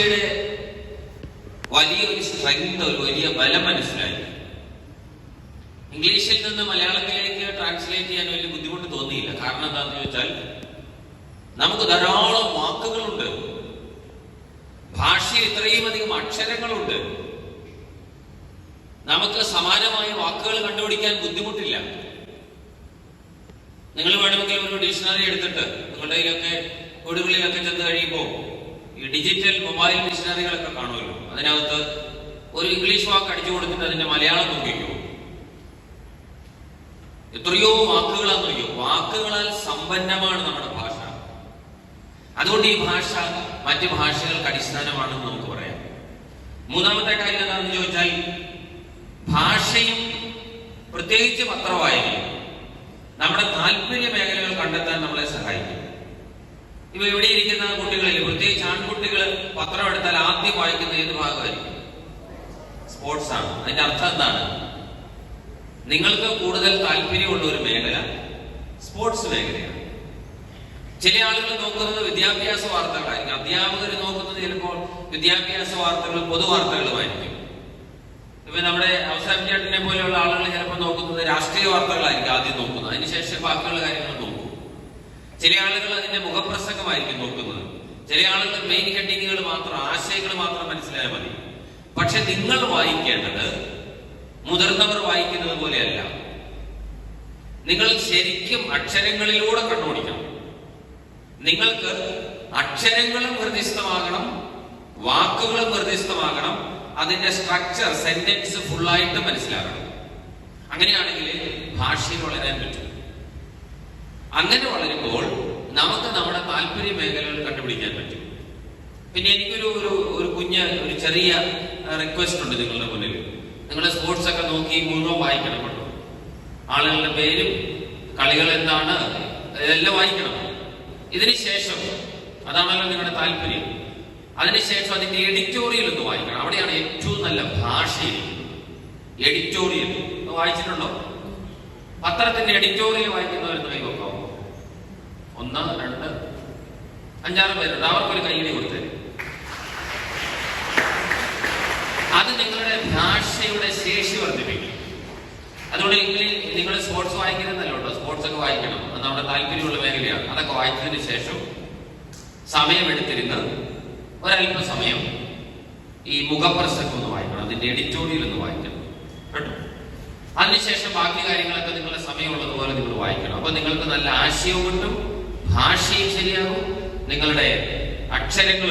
ഭാഷയുടെ വലിയൊരു സ്ട്രെങ്ത് ഒരു വലിയ ബലം മനസ്സിലായി. ഇംഗ്ലീഷിൽ നിന്ന് മലയാളത്തിലേക്ക് ട്രാൻസ്ലേറ്റ് ചെയ്യാൻ വലിയ ബുദ്ധിമുട്ട് തോന്നിയില്ല. കാരണം എന്താണെന്ന് ചോദിച്ചാൽ നമുക്ക് ധാരാളം വാക്കുകളുണ്ട്. ഭാഷയിൽ ഇത്രയും അധികം അക്ഷരങ്ങളുണ്ട്. നമുക്ക് സമാനമായ വാക്കുകൾ കണ്ടുപിടിക്കാൻ ബുദ്ധിമുട്ടില്ല. നിങ്ങൾ വേണമെങ്കിൽ ഒരു ഡിക്ഷണറി എടുത്തിട്ട് നിങ്ങളുടെ കയ്യിലൊക്കെ വീടുകളിലൊക്കെ ചെന്ന് കഴിയുമ്പോൾ ഈ ഡിജിറ്റൽ മൊബൈൽ മിഷനറികളൊക്കെ കാണുമല്ലോ. അതിനകത്ത് ഒരു ഇംഗ്ലീഷ് വാക്ക് അടിച്ചു കൊടുത്തിട്ട് അതിന്റെ മലയാളം നോക്കിക്കോ. എത്രയോ വാക്കുകളാണെന്നറിയോ വാക്കുകളാൽ സമ്പന്നമാണ് നമ്മുടെ ഭാഷ. അതുകൊണ്ട് ഈ ഭാഷ മറ്റ് ഭാഷകൾക്ക് അടിസ്ഥാനമാണെന്ന് നമുക്ക് പറയാം. മൂന്നാമത്തെ കാര്യം എന്താണെന്ന് ചോദിച്ചാൽ ഭാഷയും പ്രത്യേകിച്ച് പത്രവായനയും നമ്മുടെ താല്പര്യ മേഖലകൾ കണ്ടെത്താൻ സഹായിക്കും ഇവ ഇവിടെ ഇരിക്കുന്ന കുട്ടികളിൽ പ്രത്യേകിച്ച് ആൺകുട്ടികൾ പത്രം എടുത്താൽ ആദ്യം വായിക്കുന്ന ഏത് ഭാഗമായിരിക്കും? സ്പോർട്സ് ആണ്. അതിന്റെ അർത്ഥം എന്താണ്? നിങ്ങൾക്ക് കൂടുതൽ താല്പര്യമുള്ള ഒരു മേഖല സ്പോർട്സ് മേഖലയാണ്. ചില ആളുകൾ നോക്കുന്നത് വിദ്യാഭ്യാസ വാർത്തകളായിരിക്കും. അധ്യാപകർ നോക്കുന്നത് ചിലപ്പോൾ വിദ്യാഭ്യാസ വാർത്തകളും പൊതുവാർത്തകളുമായിരിക്കും ഇപ്പൊ നമ്മുടെ അവസാനം ചേട്ടനെ പോലെയുള്ള ആളുകൾ ചിലപ്പോൾ നോക്കുന്നത് രാഷ്ട്രീയ വാർത്തകളായിരിക്കും ആദ്യം നോക്കുന്നത്. അതിനുശേഷം ബാക്കിയുള്ള കാര്യങ്ങൾ നോക്കും. ചില ആളുകൾ അതിന്റെ മുഖപ്രസംഗമായിരിക്കും നോക്കുന്നത്. ചില ആളുകൾ മെയിൻ ഹെഡിങ്ങുകൾ മാത്രം ആശയങ്ങൾ മാത്രം മനസ്സിലായാൽ മതി. പക്ഷെ നിങ്ങൾ വായിക്കേണ്ടത് മുതിർന്നവർ വായിക്കുന്നത് പോലെയല്ല. നിങ്ങൾ ശരിക്കും അക്ഷരങ്ങളിലൂടെ കണ്ടുപിടിക്കണം നിങ്ങൾക്ക് അക്ഷരങ്ങളും ഹൃദയസ്ഥമാകണം വാക്കുകളും ഹൃദയസ്ഥമാകണം അതിന്റെ സ്ട്രക്ചർ സെന്റൻസ് ഫുള്ളായിട്ട് മനസ്സിലാക്കണം അങ്ങനെയാണെങ്കിൽ ഭാഷയിൽ വളരാൻ പറ്റും. അങ്ങനെ വളരുമ്പോൾ നമുക്ക് നമ്മുടെ താല്പര്യ മേഖലകൾ കണ്ടുപിടിക്കാൻ പറ്റും. പിന്നെ എനിക്കൊരു ഒരു ഒരു കുഞ്ഞ് ഒരു ചെറിയ റിക്വസ്റ്റ് ഉണ്ട് നിങ്ങളുടെ മുന്നിൽ. നിങ്ങൾ സ്പോർട്സ് ഒക്കെ നോക്കി മുഴുവൻ വായിക്കണം കേട്ടോ. ആളുകളുടെ പേരും കളികൾ എന്താണ് ഇതെല്ലാം വായിക്കണം. ഇതിന് ശേഷം അതാണല്ലോ നിങ്ങളുടെ താല്പര്യം. അതിനുശേഷം അതിന്റെ എഡിറ്റോറിയൽ ഒന്ന് വായിക്കണം. അവിടെയാണ് ഏറ്റവും നല്ല ഭാഷയിരിക്കുന്നത് എഡിറ്റോറിയൽ വായിച്ചിട്ടുണ്ടോ? പത്രത്തിന്റെ എഡിറ്റോറിയൽ വായിക്കുന്നവരെന്ന് കൈവക്കാവോ ഒന്ന് രണ്ട്. അഞ്ചാറ് പേരുണ്ട് അവർക്കൊരു കൈയിടി കൊടുത്തേ. അത് നിങ്ങളുടെ ഭാഷയുടെ ശേഷി വർദ്ധിപ്പിക്കും. അതുകൊണ്ട് ഇംഗ്ലീഷ് നിങ്ങൾ സ്പോർട്സ് വായിക്കുന്നതല്ലോ സ്പോർട്സ് ഒക്കെ വായിക്കണം. അത് നമ്മുടെ താല്പര്യമുള്ള മേഖലയാണ്. അതൊക്കെ വായിച്ചതിന് ശേഷം സമയമെടുത്തിരുന്ന് ഒരല്പ സമയം ഈ മുഖപ്രസംഗം ഒന്ന് വായിക്കണം. അതിന്റെ എഡിറ്റോറിയൽ ഒന്ന് വായിക്കണം. കേട്ടോ? അതിനുശേഷം ബാക്കി കാര്യങ്ങളൊക്കെ നിങ്ങളുടെ സമയമുള്ളതുപോലെ നിങ്ങൾ വായിക്കണം. അപ്പൊ നിങ്ങൾക്ക് നല്ല ആശയവും കിട്ടും. ഭാഷയും ശരിയാകും. നിങ്ങളുടെ അക്ഷരങ്ങളും